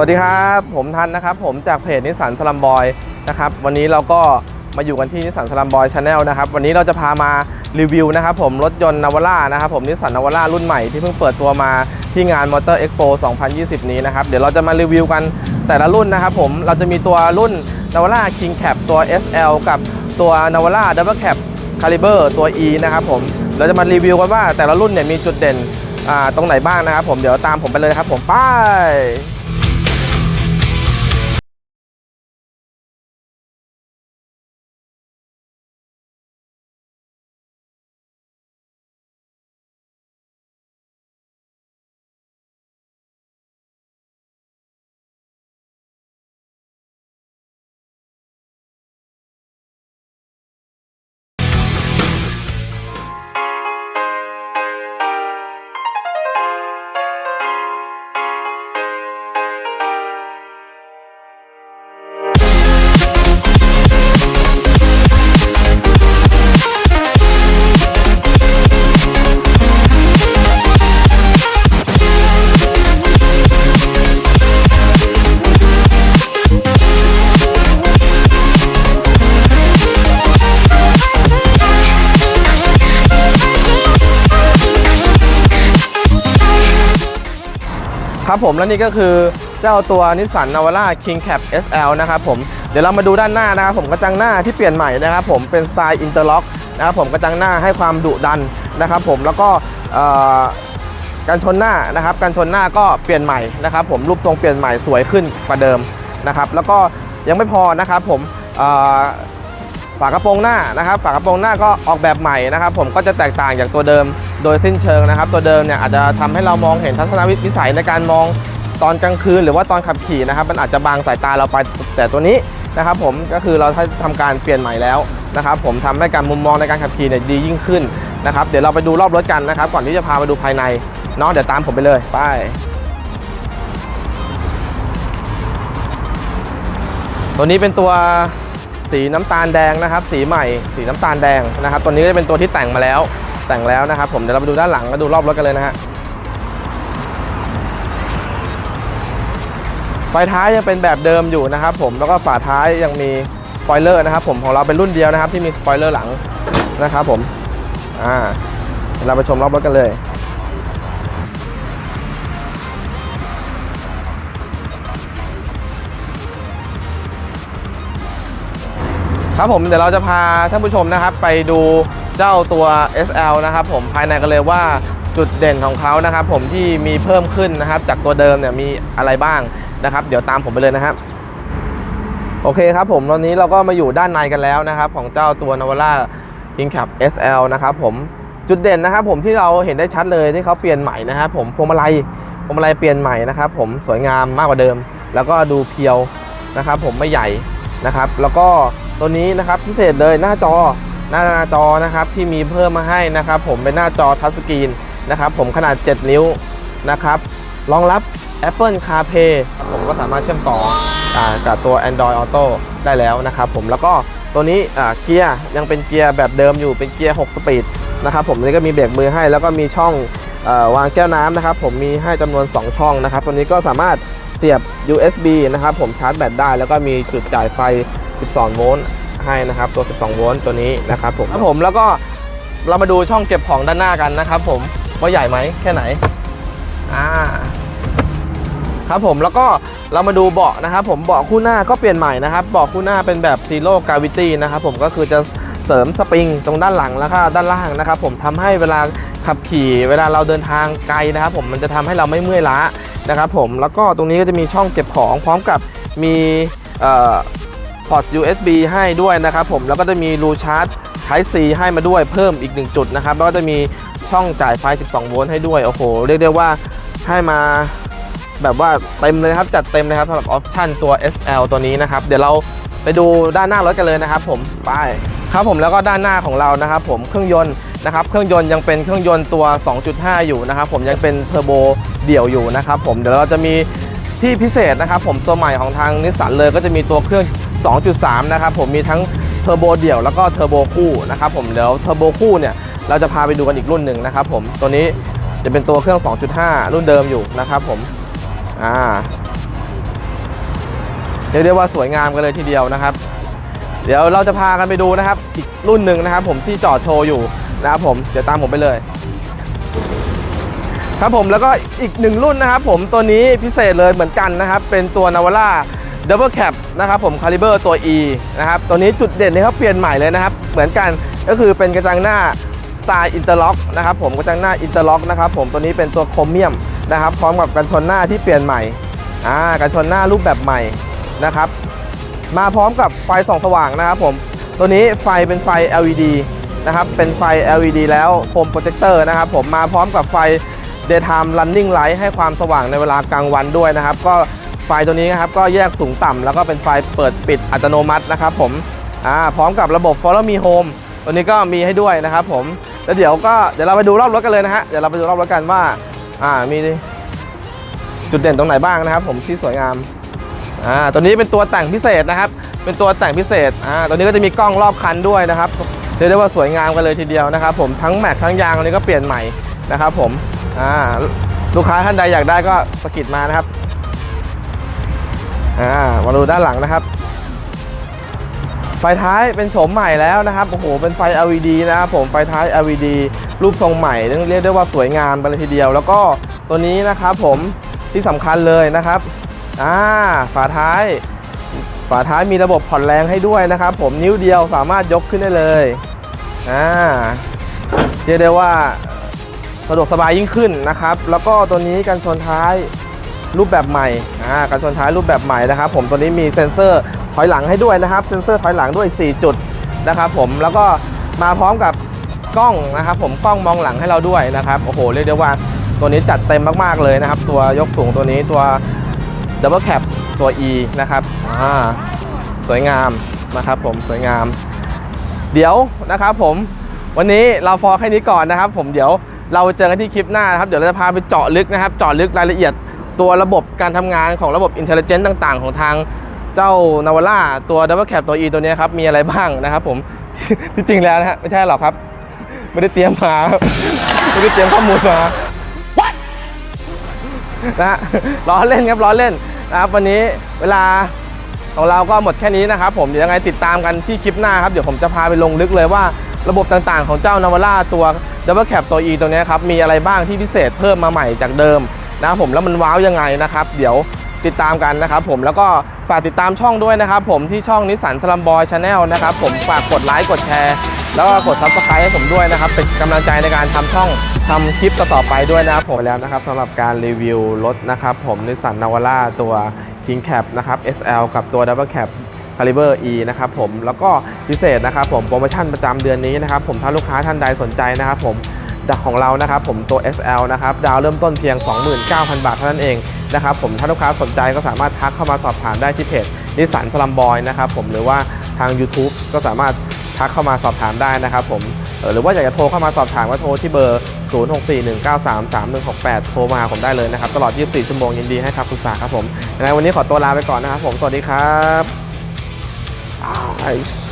วัสดีครับ ผมทันนะครับ ผมจากเพจนิสสันสลัมบอยนะครับวันนี้เราก็มาอยู่กันที่นิสสันสลัมบอยชาแนลนะครับวันนี้เราจะพามารีวิวนะครับผมรถยนต์นาวาร่านะครับผมนิสสันนาวาร่ารุ่นใหม่ที่เพิ่งเปิดตัวมาที่งานมอเตอร์เอ็กโป2020 นี้นะครับเดี๋ยวเราจะมารีวิวกันแต่ละรุ่นนะครับผมเราจะมีตัวรุ่นนาวาร่า King Cap ตัว SL กับตัวนาวาร่า Double Cap Caliber ตัว E นะครับผมเราจะมารีวิวกันว่าแต่ละรุ่นเนี่ยมีจุดเด่นตรงไหนบ้างนะครับผมเดี๋ยวตามผมไปเลยครับผมไป ครับผมและนี่ก็คือเจ้าตัวนิสสันนาวาร่า King Cap SL นะครับผมเดี๋ยวเรามาดูด้านหน้านะครับผมกระจังหน้าที่เปลี่ยนใหม่นะครับผมเป็นสไตล์อินเตอร์ล็อกนะครับผมกระจังหน้าให้ความดุดันนะครับผมแล้วก็การชนหน้านะครับการชนหน้าก็เปลี่ยนใหม่นะครับผมรูปทรงเปลี่ยนใหม่สวยขึ้นกว่าเดิมนะครับแล้วก็ยังไม่พอนะครับผม ฝากระโปรงหน้านะครับ ฝากระโปรงหน้าก็ออกแบบใหม่นะครับ ผมก็จะแตกต่างจากตัวเดิม โดยสิ้นเชิงนะครับ ตัวเดิมเนี่ยอาจจะทำให้เรามองเห็นทัศนวิสัยในการมองตอนกลางคืนหรือว่าตอนขับขี่นะครับ มันอาจจะบังสายตาเราไปแต่ตัวนี้นะครับ ผมก็คือเราทำการเปลี่ยนใหม่แล้วนะครับ ผมทำให้การมุมมองในการขับขี่เนี่ยดียิ่งขึ้นนะครับ เดี๋ยวเราไปดูรอบรถกันนะครับ ก่อนที่จะพาไปดูภายในเนาะเดี๋ยวตามผมไปเลยไปตัวนี้เป็นตัว สีน้ำตาลแดงนะครับ สีใหม่ สีน้ำตาลแดงนะครับ ตัวนี้ก็จะเป็นตัวที่แต่งมาแล้ว แต่งแล้วนะครับ ผมเดี๋ยวเราไปดูด้านหลังมาดูรอบรถกันเลยนะฮะไฟท้ายยังเป็นแบบเดิมอยู่นะครับ ผมแล้วก็ฝาท้ายยังมีสปอยเลอร์นะครับ ผมของเราเป็นรุ่นเดียวนะครับ ที่มีสปอยเลอร์หลังนะครับ ผมอ่าเดี๋ยวเราไปชมรอบรถกันเลย ครับผมเดี๋ยวเราจะพาท่านผู้ชมนะครับ ไปดูเจ้าตัว SL นะครับผมภายในกันเลยว่าจุดเด่นของเขานะครับ ผมที่มีเพิ่มขึ้นนะครับ จากตัวเดิมเนี่ยมีอะไรบ้างนะครับ เดี๋ยวตามผมไปเลยนะครับ โอเคครับผมตอนนี้เราก็มาอยู่ด้านในกันแล้วนะครับ ของเจ้าตัว Navara King Cap SL นะครับผมจุดเด่นนะครับ ผมที่เราเห็นได้ชัดเลยที่เขาเปลี่ยนใหม่นะครับผมพวงมาลัยพวงมาลัยเปลี่ยนใหม่นะครับ ผมสวยงามมากกว่าเดิม แล้วก็ดูเพียวนะครับ ผมไม่ใหญ่นะครับ แล้วก็ ตัวนี้นะครับพิเศษเลยหน้าจอหน้าจอนะครับที่มีเพิ่มมาให้นะครับผมเป็นหน้าจอทัชสกรีนนะครับผมขนาด 7 นิ้วนะครับรองรับ Apple CarPlay ผมก็สามารถเชื่อมต่ออกับตัว Android Auto ได้แล้วนะครับผมแล้วก็ตัวนี้เกียร์ยังเป็นเกียร์แบบเดิมอยู่เป็นเกียร์ 6 สปีดนะครับผมนี่ก็มีเบรกมือให้แล้วก็มีช่องอวางแก้วน้ำนะครับผมมีให้จำนวน 2 ช่องนะครับตัวนี้ก็สามารถเสียบ USB นะครับผมชาร์จแบตได้ แล้วก็มีจุดจ่ายไฟ 12 โวลต์ให้นะครับตัว 12 โวลต์ตัวนี้นะครับผมครับผมแล้วก็เรามาดูช่องเก็บของด้านหน้ากันนะครับผมว่าใหญ่ไหมแค่ไหนอ่าครับผมแล้วก็เรามาดูเบาะนะครับผมเบาะคู่หน้าก็เปลี่ยนใหม่นะครับเบาะคู่หน้าเป็นแบบ Zero Gravity นะครับผมก็คือจะเสริมสปริงตรงด้านหลังแล้วก็ด้านล่างนะครับผมทำให้เวลาขับขี่เวลาเราเดินทางไกลนะครับผมมันจะทำให้เราไม่เมื่อยล้านะครับผมแล้วก็ตรงนี้ก็จะมีช่องเก็บของพร้อมกับมี พอร์ต USB ให้ด้วยนะครับผมแล้วก็จะมีรูชาร์จ Type C ให้มาด้วยเพิ่มอีกหนึ่งจุดนะครับแล้วก็จะมีช่องจ่ายไฟ 12 โวลต์ให้ด้วยโอ้โหเรียกได้ว่าให้มาแบบว่าเต็มเลยครับจัดเต็มเลยครับสำหรับออปชั่นตัว SL ตัวนี้นะครับ เดี๋ยวเราไปดูด้านหน้ารถกันเลยนะครับ ผมไปครับผมแล้วก็ด้านหน้าของเรานะครับ ผมเครื่องยนต์นะครับ เครื่องยนต์ยังเป็นเครื่องยนต์ตัว 2.5 อยู่นะครับ ผมยังเป็นเทอร์โบเดี่ยวอยู่นะครับ ผมเดี๋ยวเราจะมีที่พิเศษนะครับ ผมตัวใหม่ของทางนิสสันเลยก็จะมีตัวเครื่อง 2.3 นะครับผมมีทั้งเทอร์โบเดี่ยวแล้วก็เทอร์โบคู่นะครับผมเดี๋ยวเทอร์โบคู่เนี่ยเราจะพาไปดูกันอีกรุ่นหนึ่งนะครับผมตัวนี้จะเป็นตัวเครื่อง 2.5 รุ่นเดิมอยู่นะครับผมอ่าเรียกได้ว่าสวยงามกันเลยทีเดียวนะครับ เดี๋ยวเราจะพากันไปดูนะครับอีกรุ่นหนึ่งนะครับ ผมที่จอดโชว์อยู่นะครับผมเดี๋ยวตามผมไปเลย ครับผมแล้วก็อีกหนึ่งรุ่นนะครับ ผมตัวนี้พิเศษเลยเหมือนกันนะครับ เป็นตัวนาวาร่า Double Cap นะครับผมคาลิเบอร์ตัว E นะครับตัวนี้จุดเด่นนี่เขาเปลี่ยนใหม่เลยนะครับ เหมือนกันก็คือเป็นกระจังหน้าสไตล์อินเตอร์ล็อกนะครับผมกระจังหน้าอินเตอร์ล็อกนะครับผมตัวนี้เป็นตัวโครเมียมนะครับพร้อมกับกันชนหน้าที่เปลี่ยนใหม่อ่ากันชนหน้ารูปแบบใหม่นะครับมาพร้อมกับไฟส่องสว่างนะครับผมตัวนี้ไฟเป็นไฟ LED นะครับเป็นไฟ LED แล้วโ o มโปรเจคเตอร์นะครับผมมาพร้อมกับไฟ Daytime Running Light ให้ความสว่างในเวลากลางวันด้วยนะครับ ก็ ไฟตัวนี้นะครับก็แยกสูงต่ำแล้วก็เป็นไฟเปิดปิดอัตโนมัตินะครับผมอ่าพร้อมกับระบบ Follow Me Home ตัวนี้ก็มีให้ด้วยนะครับผมแล้วเดี๋ยวก็เดี๋ยวเราไปดูรอบรถกันเลยนะฮะเดี๋ยวเราไปดูรอบรถกันว่าอ่ามีจุดเด่นตรงไหนบ้างนะครับ ผมที่สวยงามอ่าตัวนี้เป็นตัวแต่งพิเศษนะครับ เป็นตัวแต่งพิเศษอ่าตัวนี้ก็จะมีกล้องรอบคันด้วยนะครับเรียกได้ว่าสวยงามกันเลยทีเดียวนะครับ ผมทั้งแม็กทั้งยางตัวนี้ก็เปลี่ยนใหม่นะครับ ผมอ่าลูกค้าท่านใดอยากได้ก็สกิดมานะครับ อ่ามาดูด้านหลังนะครับ ไฟท้ายเป็นโฉมใหม่แล้วนะครับโอ้โหเป็นไฟ LED นะครับผมไฟท้าย LED รูปทรงใหม่เรียกได้ว่าสวยงามไปเลยทีเดียว แล้วก็ตัวนี้นะครับผมที่สำคัญเลยนะครับอ่าฝาท้าย ฝาท้ายมีระบบผ่อนแรงให้ด้วยนะครับ ผมนิ้วเดียวสามารถยกขึ้นได้เลยอ่าเรียกได้ว่าสะดวกสบายยิ่งขึ้นนะครับ แล้วก็ตัวนี้กันชนท้ายรูปแบบใหม่ อ่ากันชนท้ายรูปแบบใหม่นะครับ ผมตัวนี้มีเซ็นเซอร์ถอยหลังให้ด้วยนะครับ เซ็นเซอร์ถอยหลังด้วย 4 จุดนะครับผมแล้วก็มาพร้อมกับกล้องนะครับ ผมกล้องมองหลังให้เราด้วยนะครับโอ้โหเรียกได้ว่าตัวนี้จัดเต็มมากๆเลยนะครับ ตัวยกสูงตัวนี้ตัวดับเบิลแคปตัว E นะครับอ่าสวยงามนะครับผมสวยงาม เดี๋ยวนะครับผมวันนี้เราพอแค่นี้ก่อนนะครับ ผมเดี๋ยวเราเจอกันที่คลิปหน้านะครับ เดี๋ยวเราจะพาไปเจาะลึกนะครับ เจาะลึกรายละเอียด ตัวระบบการทำงานของระบบอินเทลเจนต์ต่างๆ ของทางเจ้านาวาร่าตัวดับเบิลแคปตัว E ตัวนี้ครับ มีอะไรบ้างนะครับผม ที่จริงแล้วนะฮะไม่ใช่หรอกครับ ไม่ได้เตรียมมา ไม่ได้เตรียมข้อมูลมานะฮะล้อเล่นครับล้อเล่นนะครับวันนี้เวลาของเราก็หมดแค่นี้นะครับผมเดี๋ยวยังไงติดตามกันที่คลิปหน้าครับ เดี๋ยวผมจะพาไปลงลึกเลยว่าระบบต่างๆของเจ้านาวาร่าตัว Double Cap ตัว E ตัวนี้ครับ มีอะไรบ้างที่พิเศษเพิ่มมาใหม่จากเดิม นะผมแล้วมันว้าวยังไงนะครับ เดี๋ยวติดตามกันนะครับผมแล้วก็ฝากติดตามช่องด้วยนะครับผมที่ช่องนิสสันสลัมบอยชาแนลนะครับผมฝากกดไลค์กดแชร์ แล้วก็กดซับสไครต์ให้ผมด้วยนะครับ เป็นกำลังใจในการทำช่องทำคลิปต่อไปด้วยนะครับผมแล้วนะครับสำหรับการรีวิวรถนะครับผมนิสสันนาวาร่าตัว King Cap นะครับ SL กับตัว Double Cap Caliber E นะครับผมแล้วก็พิเศษนะครับผมโปรโมชั่นประจำเดือนนี้นะครับผมถ้าลูกค้าท่านใดสนใจนะครับผม ของเรานะครับผมตัว SL นะครับดาวเริ่มต้นเพียง 29,000 บาทเท่านั้นเองนะครับผมถ้าลูกค้าสนใจก็สามารถทักเข้ามาสอบถามได้ที่เพจนิสสันสลัมบอยนะครับผมหรือว่าทาง YouTube ก็สามารถทักเข้ามาสอบถามได้นะครับผมหรือว่าอยากจะโทรเข้ามาสอบถามก็โทรที่เบอร์ 0641933168 โทรมาหาผมได้เลยนะครับ ตลอด 24 ชั่วโมงยินดีให้คำปรึกษาครับผมยังไงวันนี้ขอตัวลาไปก่อนนะครับผม สวัสดีครับ Nice